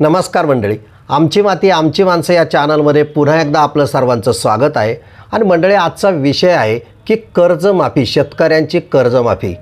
नमस्कार मंडळी. आमची माती आमची माणसं या चॅनलमध्ये पुन्हा एकदा आपलं सर्वांचं स्वागत आहे. आणि मंडळी आजचा विषय आहे की कर्जमाफी शेतकऱ्यांची कर्जमाफी.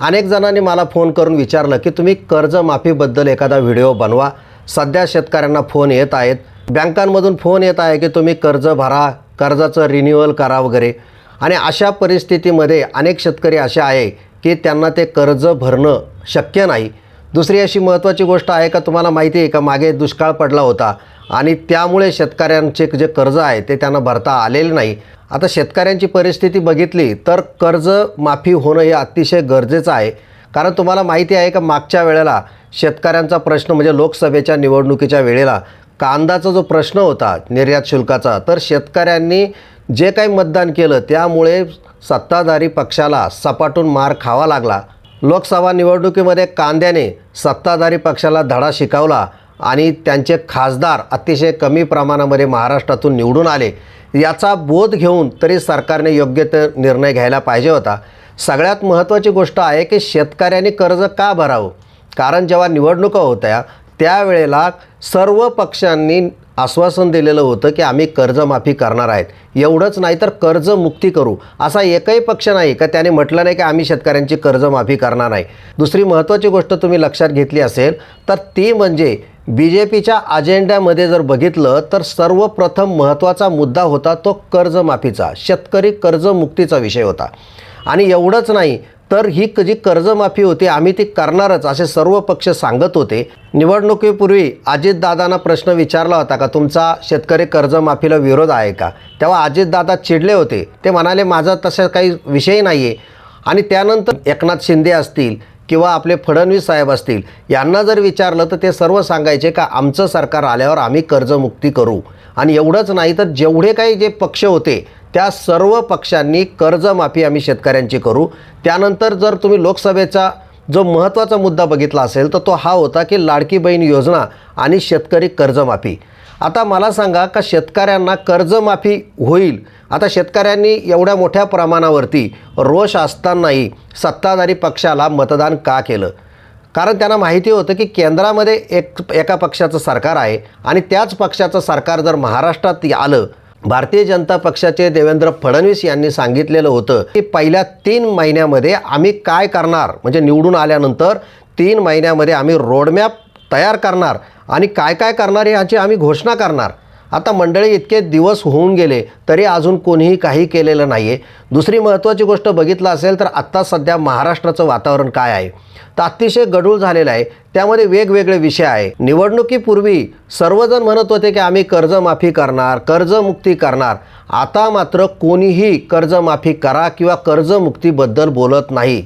अनेक जणांनी मला फोन करून विचारलं की तुम्ही कर्जमाफीबद्दल एखादा व्हिडिओ बनवा. सध्या शेतकऱ्यांना फोन येत आहेत. बँकांमधून फोन येत आहे की तुम्ही कर्ज भरा कर्जाचं रिन्युअल करा वगैरे. आणि अशा परिस्थितीमध्ये अनेक शेतकरी असे आहे की त्यांना ते कर्ज भरणं शक्य नाही. दुसरी अशी महत्त्वाची गोष्ट आहे का तुम्हाला माहिती आहे का? मागे दुष्काळ पडला होता आणि त्यामुळे शेतकऱ्यांचे जे कर्ज आहे ते त्यांना भरता आलेले नाही. आता शेतकऱ्यांची परिस्थिती बघितली तर कर्ज माफी होणं हे अतिशय गरजेचं आहे. कारण तुम्हाला माहिती आहे का मागच्या वेळेला शेतकऱ्यांचा प्रश्न म्हणजे लोकसभेच्या निवडणुकीच्या वेळेला कांदाचा जो प्रश्न होता निर्यात शुल्काचा तर शेतकऱ्यांनी जे काही मतदान केलं त्यामुळे सत्ताधारी पक्षाला सपाटून मार खावा लागला. लोकसभा निवडणुकीमध्ये कांद्याने सत्ताधारी पक्षाला धडा शिकवला आणि त्यांचे खासदार अतिशय कमी प्रमाणामध्ये महाराष्ट्रातून निवडून आले. याचा बोध घेऊन तरी सरकारने योग्य ते निर्णय घ्यायला पाहिजे होता. सगळ्यात महत्त्वाची गोष्ट आहे की शेतकऱ्यांनी कर्ज का भरावं? कारण जेव्हा निवडणुका होत्या त्यावेळेला सर्व पक्षांनी आश्वासन दिलेलं होतं की आम्ही कर्जमाफी करणार आहेत. एवढंच नाही तर कर्जमुक्ती करू. असा एकही पक्ष नाही का त्याने म्हटलं नाही की आम्ही शेतकऱ्यांची कर्जमाफी करणार नाही. दुसरी महत्त्वाची गोष्ट तुम्ही लक्षात घेतली असेल तर ती म्हणजे बी जे पीच्या अजेंड्यामध्ये जर बघितलं तर सर्वप्रथम महत्त्वाचा मुद्दा होता तो कर्जमाफीचा शेतकरी कर्जमुक्तीचा विषय होता. आणि एवढंच नाही तर ही क- जी कर्जमाफी होती आम्ही ती करणारच असे सर्व पक्ष सांगत होते. निवडणुकीपूर्वी अजितदादांना प्रश्न विचारला होता का तुमचा शेतकरी कर्जमाफीला विरोध आहे का? तेव्हा अजितदादा चिडले होते. ते म्हणाले माझा तसा काही विषय नाही आहे आणि त्यानंतर एकनाथ शिंदे असतील किंवा आपले फडणवीस साहेब असतील यांना जर विचारलं तर ते सर्व सांगायचे का आमचं सरकार आल्यावर आम्ही कर्जमुक्ती करू. आणि एवढंच नाही तर जेवढे काही जे पक्ष होते त्या सर्व पक्षांनी कर्जमाफी आम्ही शेतकऱ्यांची करू. त्यानंतर जर तुम्ही लोकसभेचा जो महत्त्वाचा मुद्दा बघितला असेल तर तो हा होता की लाडकी बहीण योजना आणि शेतकरी कर्जमाफी. आता मला सांगा का शेतकऱ्यांना कर्जमाफी होईल? आता शेतकऱ्यांनी एवढ्या मोठ्या प्रमाणावरती रोष असतानाही सत्ताधारी पक्षाला मतदान का केलं? कारण त्यांना माहिती होतं की केंद्रामध्ये एक एका पक्षाचं सरकार आहे आणि त्याच पक्षाचं सरकार जर महाराष्ट्रात आलं भारतीय जनता पक्षाचे देवेंद्र फडणवीस यांनी सांगितलेलं होतं की पहिल्या तीन महिन्यामध्ये आम्ही काय करणार? म्हणजे निवडून आल्यानंतर तीन महिन्यामध्ये आम्ही रोडमॅप तयार करणार आणि काय काय करणार याची आम्ही घोषणा करणार. आता मंडळी इतके दिवस होऊन गेले तरी अजून कोणीही काही केलेलं नाही आहे दुसरी महत्त्वाची गोष्ट बघितलं असेल तर आत्ता सध्या महाराष्ट्राचं वातावरण काय आहे? तर अतिशय गडूळ झालेलं आहे. त्यामध्ये वेगवेगळे विषय आहे. निवडणुकीपूर्वी सर्वजण म्हणत होते की आम्ही कर्जमाफी करणार कर्जमुक्ती करणार. आता मात्र कोणीही कर्जमाफी करा किंवा कर्जमुक्तीबद्दल बोलत नाही.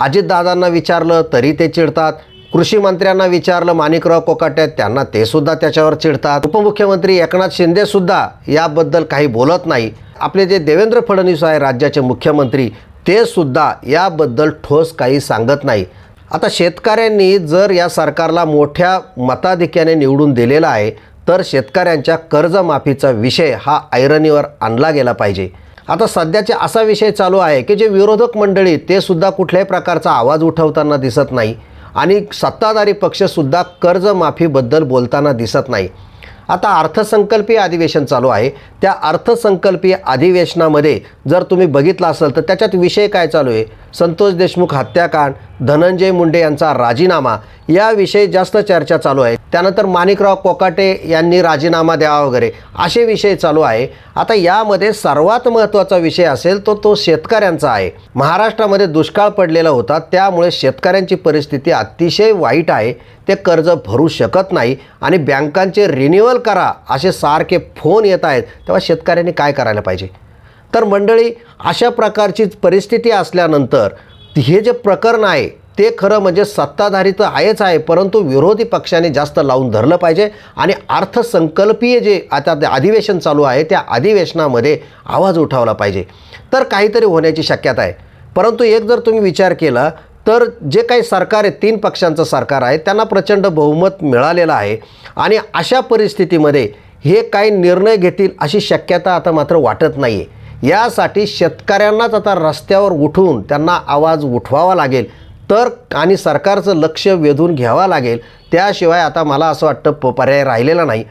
अजितदादांना विचारलं तरी ते चिडतात. कृषी मंत्र्यांना विचारलं माणिकराव कोकाटे त्यांना ते सुद्धा त्याच्यावर चिडतात. उपमुख्यमंत्री एकनाथ शिंदे सुद्धा याबद्दल काही बोलत नाही. आपले जे देवेंद्र फडणवीस आहे राज्याचे मुख्यमंत्री ते सुद्धा याबद्दल ठोस काही सांगत नाही. आता शेतकऱ्यांनी जर या सरकारला मोठ्या मताधिक्याने निवडून दिलेला आहे तर शेतकऱ्यांच्या कर्जमाफीचा विषय हा ऐरणीवर आणला गेला पाहिजे. आता सध्याचे असा विषय चालू आहे की जे विरोधक मंडळी ते सुद्धा कुठल्याही प्रकारचा आवाज उठवताना दिसत नाही. आणि सत्ताधारी पक्षसुद्धा कर्जमाफीबद्दल बोलताना दिसत नाही. आता अर्थसंकल्पीय अधिवेशन चालू आहे. त्या अर्थसंकल्पीय अधिवेशनामध्ये जर तुम्ही बघितलं असेल तर त्याच्यात विषय काय चालू आहे? संतोष देशमुख हत्याकांड धनंजय मुंडे यांचा राजीनामा याविषयी जास्त चर्चा चालू आहे. त्यानंतर माणिकराव कोकाटे यांनी राजीनामा द्यावा वगैरे असे विषय चालू आहे. आता यामध्ये सर्वात महत्त्वाचा विषय असेल तो तो शेतकऱ्यांचा आहे. महाराष्ट्रामध्ये दुष्काळ पडलेला होता त्यामुळे शेतकऱ्यांची परिस्थिती अतिशय वाईट आहे. ते कर्ज भरू शकत नाही आणि बँकांचे रिन्युअल करा असे सारखे फोन येत आहेत. तेव्हा शेतकऱ्यांनी काय करायला पाहिजे? तर मंडळी अशा प्रकारची परिस्थिती असल्यानंतर हे जे प्रकरण आहे ते खरं म्हणजे सत्ताधारी तर आहेच आहे परंतु विरोधी पक्षाने जास्त लावून धरलं पाहिजे आणि अर्थसंकल्पीय जे आता ते अधिवेशन चालू आहे त्या अधिवेशनामध्ये आवाज उठावला पाहिजे. तर काहीतरी होण्याची शक्यता आहे. परंतु एक जर तुम्ही विचार केला तर जे काही सरकार आहे तीन पक्षांचं सरकार आहे त्यांना प्रचंड बहुमत मिळालेलं आहे आणि अशा परिस्थितीमध्ये हे काही निर्णय घेतील अशी शक्यता आता मात्र वाटत नाही आहे यासाठी शेतकऱ्यांनाच आता रस्त्यावर उठून त्यांना आवाज उठवावा लागेल तर आणि सरकारचं लक्ष वेधून घ्यावं लागेल. त्याशिवाय आता मला असं वाटतं प पर्याय राहिलेला नाही.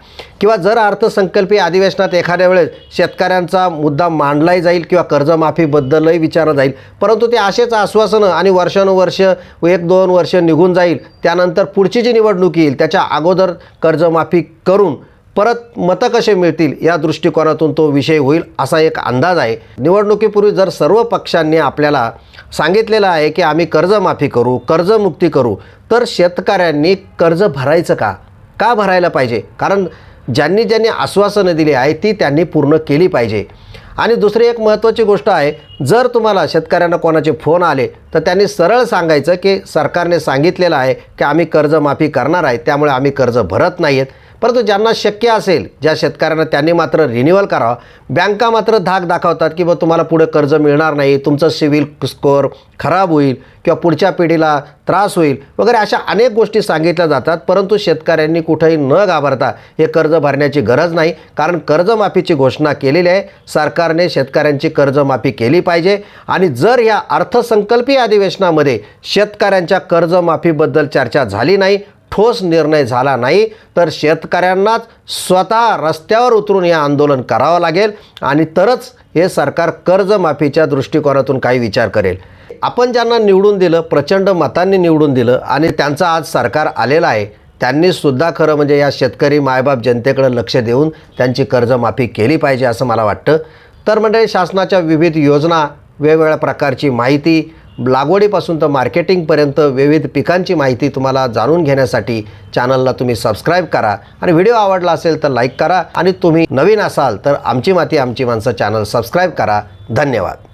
किंवा जर अर्थसंकल्पीय अधिवेशनात एखाद्या वेळेस शेतकऱ्यांचा मुद्दा मांडलाही जाईल किंवा कर्जमाफीबद्दलही विचारलं जाईल परंतु ते असेच आश्वासनं आणि वर्षानुवर्ष एक दोन वर्ष निघून जाईल त्यानंतर पुढची जी निवडणूक येईल त्याच्या अगोदर कर्जमाफी करून परत मतं कसे मिळतील या दृष्टिकोनातून तो विषय होईल असा एक अंदाज आहे. निवडणुकीपूर्वी जर सर्व पक्षांनी आपल्याला सांगितलेलं आहे की आम्ही कर्जमाफी करू कर्जमुक्ती करू तर शेतकऱ्यांनी कर्ज भरायचं का? का भरायला पाहिजे? कारण ज्यांनी ज्यांनी आश्वासनं दिली आहे ती त्यांनी पूर्ण केली पाहिजे. आणि दुसरी एक महत्त्वाची गोष्ट आहे जर तुम्हाला शेतकऱ्यांना कोणाचे फोन आले तर त्यांनी सरळ सांगायचं की सरकारने सांगितलेलं आहे की आम्ही कर्जमाफी करणार आहे त्यामुळे आम्ही कर्ज भरत नाही आहेत परंतु ज्यांना शक्य असेल ज्या शेतकऱ्यांना त्यांनी मात्र रिन्युअल करावं बँका मात्र धाक दाखवतात की बा तुम्हाला पुढे कर्ज मिळणार नाही तुमचं सिव्हिल स्कोअर खराब होईल किंवा पुढच्या पिढीला त्रास होईल वगैरे अशा अनेक गोष्टी सांगितल्या जातात. परंतु शेतकऱ्यांनी कुठेही न घाबरता हे कर्ज भरण्याची गरज नाही कारण कर्जमाफीची घोषणा केलेली आहे. सरकारने शेतकऱ्यांची कर्जमाफी केली पाहिजे आणि जर या अर्थसंकल्पीय अधिवेशनामध्ये शेतकऱ्यांच्या कर्जमाफीबद्दल चर्चा झाली नाही ठोस निर्णय झाला नाही तर शेतकऱ्यांनाच स्वतः रस्त्यावर उतरून हे आंदोलन करावं लागेल आणि तरच हे सरकार कर्जमाफीच्या दृष्टिकोनातून काही विचार करेल. आपण ज्यांना निवडून दिलं प्रचंड मतांनी निवडून दिलं आणि त्यांचं आज सरकार आलेलं आहे त्यांनीसुद्धा खरं म्हणजे या शेतकरी मायबाप जनतेकडे लक्ष देऊन त्यांची कर्जमाफी केली पाहिजे असं मला वाटतं. तर म्हणजे शासनाच्या विविध योजना वेगवेगळ्या प्रकारची माहिती लागवडीपासून तर मार्केटिंगपर्यंत विविध पिकांची माहिती तुम्हाला जाणून घेण्यासाठी चॅनलला तुम्ही सबस्क्राईब करा आणि व्हिडिओ आवडला असेल तर लाईक करा आणि तुम्ही नवीन असाल तर आमची माती आमची माणसं चॅनल सबस्क्राईब करा. धन्यवाद.